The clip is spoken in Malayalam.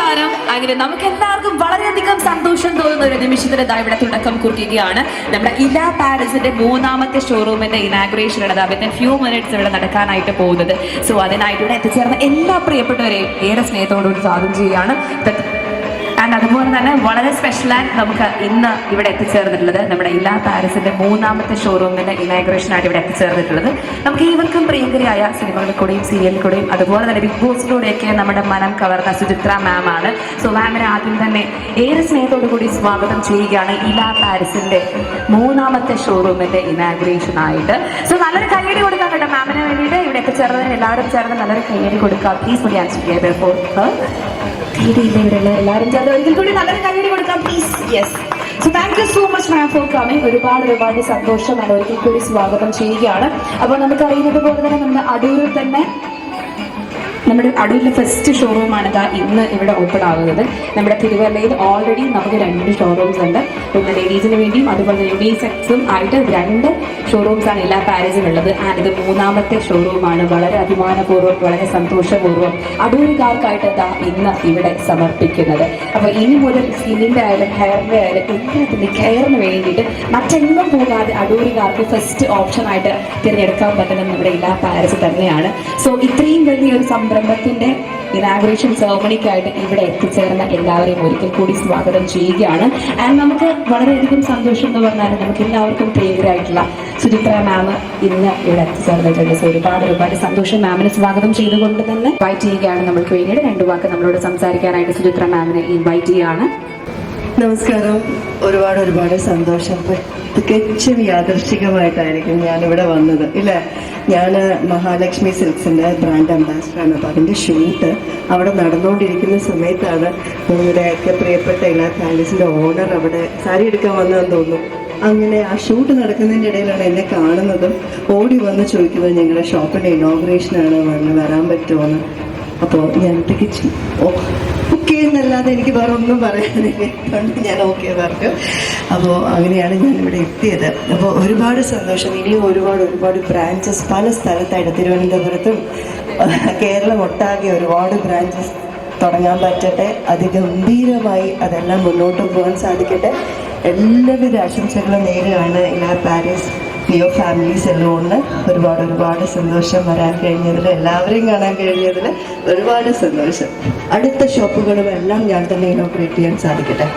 ആണെങ്കിലും നമുക്ക് എല്ലാവർക്കും വളരെയധികം സന്തോഷം തോന്നുന്ന ഒരു നിമിഷത്തിന് ഇതാ ഇവിടെ തുടക്കം കുറിക്കുകയാണ് നമ്മുടെ ഇല പാലസിന്റെ മൂന്നാമത്തെ ഷോറൂമിന്റെ ഇനാഗ്രേഷൻ ആണ് വിത്തിൻ ഫ്യൂ മിനിറ്റ്സ് ഇവിടെ നടക്കാനായിട്ട് പോകുന്നത്. സോ അതിനായിട്ട് ഇവിടെ എത്തിച്ചേർന്ന എല്ലാ പ്രിയപ്പെട്ടവരെയും ഏറെ സ്നേഹത്തോടുകൂടി സ്വാഗതം ചെയ്യുകയാണ്. ആൻഡ് അതുപോലെ തന്നെ വളരെ സ്പെഷ്യലായി നമുക്ക് ഇന്ന് ഇവിടെ എത്തിച്ചേർന്നിട്ടുള്ളത് നമ്മുടെ ഇല്ലാ പാരീസിന്റെ മൂന്നാമത്തെ ഷോറൂമിന്റെ ഇനാഗ്രേഷൻ ആയിട്ട് ഇവിടെ എത്തിച്ചേർന്നിട്ടുള്ളത്. നമുക്ക് ഏവർക്കും പ്രിയങ്കരിയായ സിനിമകളിൽ കൂടെയും സീരിയലിൽ കൂടെയും അതുപോലെ തന്നെ ബിഗ് ബോസിലൂടെയൊക്കെ നമ്മുടെ മനം കവർന്ന സുചിത്ര മാം ആണ്. സോ മാമിനെ ആദ്യം തന്നെ ഏറെ സ്നേഹത്തോടു കൂടി സ്വാഗതം ചെയ്യുകയാണ് ഇലാ പാരീസിന്റെ മൂന്നാമത്തെ ഷോറൂമിന്റെ ഇനാഗ്രേഷൻ ആയിട്ട്. സോ നല്ലൊരു കയ്യടി കൊടുക്കാൻ കേട്ടോ മാമിന് വേണ്ടിയിട്ട്. ഇവിടെ എത്തിച്ചേർന്നതിന് എല്ലാവരും ചേർന്ന് നല്ലൊരു കയ്യടി കൊടുക്കാം. പ്ലീസ് പുള്ളി ആൻസർ ഫോർ കൂടി yes so so much for ഒരുപാട് ഒരുപാട് സന്തോഷം. ഞാൻ ഒരിക്കൽ കൂടി സ്വാഗതം ചെയ്യുകയാണ്. അപ്പോൾ നമുക്കറിയുന്നത് പോലെ തന്നെ നമ്മുടെ അടൂരിൽ തന്നെ നമ്മുടെ അടൂരിലെ ഫസ്റ്റ് ഷോറൂമാണ് ഇതാ ഇന്ന് ഇവിടെ ഓപ്പൺ ആകുന്നത്. നമ്മുടെ തിരുവല്ലയിൽ ഓൾറെഡി നമുക്ക് രണ്ട് ഷോറൂംസ് ഉണ്ട്. ഒന്ന് ലേഡീസിന് വേണ്ടിയും അതുപോലെ തന്നെ ആയിട്ട് രണ്ട് ഷോറൂംസ് ആണ് എല്ലാ പാരീസിലും ഉള്ളത്. ആൻഡ് ഇത് മൂന്നാമത്തെ ഷോറൂമാണ് വളരെ അഭിമാനപൂർവം വളരെ സന്തോഷപൂർവം അടൂരുകാർക്കായിട്ട് ഇതാ ഇന്ന് ഇവിടെ സമർപ്പിക്കുന്നത്. അപ്പോൾ ഇനി മുതൽ സ്കിന്നിന്റെ ആയാലും ഹെയറിന്റെ ആയാലും എല്ലാത്തിന്റെ കെയറിന് വേണ്ടിയിട്ട് മറ്റെങ്ങും പോകാതെ അടൂരുകാർക്ക് ഫസ്റ്റ് ഓപ്ഷനായിട്ട് തിരഞ്ഞെടുക്കാൻ പറ്റുന്നത് നമ്മുടെ എല്ലാ പാരീസ് തന്നെയാണ്. സോ ഇത്രയും വലിയൊരു സംരംഭത്തിന്റെ ഇനാഗ്രേഷൻ സെറമണിക്കായിട്ട് ഇവിടെ എത്തിച്ചേർന്ന എല്ലാവരെയും ഒരിക്കൽ കൂടി സ്വാഗതം ചെയ്യുകയാണ്. ആൻഡ് നമുക്ക് വളരെയധികം സന്തോഷം എന്ന് പറഞ്ഞാൽ നമുക്ക് എല്ലാവർക്കും പ്രിയരായിട്ടുള്ള സുചിത്ര മാം ഇന്ന് ഇവിടെ എത്തിച്ചേർന്നിട്ടുണ്ട് സോ ഒരുപാട് ഒരുപാട് സന്തോഷം മാമിന് സ്വാഗതം ചെയ്തുകൊണ്ട് തന്നെ ഇൻവൈറ്റ് ചെയ്യുകയാണ് നമ്മൾക്ക് വേണ്ടിയിട്ട്. രണ്ടു വാക്ക് നമ്മളോട് സംസാരിക്കാനായിട്ട് സുചിത്ര മാമിനെ ഇൻവൈറ്റ് ചെയ്യുകയാണ് നമസ്കാരം. ഒരുപാട് ഒരുപാട് സന്തോഷം. തികച്ചും യാദൃശ്ചികമായിട്ടായിരിക്കും ഇവിടെ വന്നത്. ഇല്ലേ? ഞാൻ മഹാലക്ഷ്മി സിൽക്സിന്റെ ബ്രാൻഡ് അംബാസിഡറാണ്. അപ്പോൾ അതിന്റെ ഷൂട്ട് അവിടെ നടന്നുകൊണ്ടിരിക്കുന്ന സമയത്താണ് നിങ്ങളുടെയൊക്കെ പ്രിയപ്പെട്ട എല്ലാ പാലസിന്റെ ഓണർ അവിടെ സാരി എടുക്കാൻ വന്നതെന്ന് തോന്നുന്നു. അങ്ങനെ ആ ഷൂട്ട് നടക്കുന്നതിന്റെ ഇടയിലാണ് എന്നെ കാണുന്നതും ഓടി വന്ന് ചോദിക്കുന്നത് ഞങ്ങളുടെ ഷോപ്പിന്റെ ഇനോഗ്രേഷനാണ് വന്ന് വരാൻ പറ്റുമോ എന്ന്. അപ്പോൾ ഞാൻ തികച്ചു ഓക്കെ എന്നല്ലാതെ എനിക്ക് വേറെ ഒന്നും പറയാനില്ല. അതുകൊണ്ട് ഞാൻ ഓക്കെ പറഞ്ഞു. അപ്പോൾ അങ്ങനെയാണ് ഞാൻ ഇവിടെ എത്തിയത്. അപ്പോൾ ഒരുപാട് സന്തോഷം. ഇനിയും ഒരുപാട് ഒരുപാട് ബ്രാഞ്ചസ് പല സ്ഥലത്തായിട്ട് തിരുവനന്തപുരത്തും കേരളം ഒട്ടാകെ ഒരുപാട് ബ്രാഞ്ചസ് തുടങ്ങാൻ പറ്റട്ടെ. അതിഗംഭീരമായി അതെല്ലാം മുന്നോട്ട് പോകാൻ സാധിക്കട്ടെ. എല്ലാവിധ ആശംസകളും നേരെയാണ് എല്ലാ പാരീസ് ലിയോ ഫാമിലി സെലൂണിന് ഒരുപാട് ഒരുപാട് സന്തോഷം വരാൻ കഴിഞ്ഞതിൽ എല്ലാവരെയും കാണാൻ കഴിഞ്ഞതിൽ ഒരുപാട് സന്തോഷം. അടുത്ത ഷോപ്പുകളും എല്ലാം ഞാൻ തന്നെ ഇനോഗ്രേറ്റ് ചെയ്യാൻ സാധിക്കട്ടെ.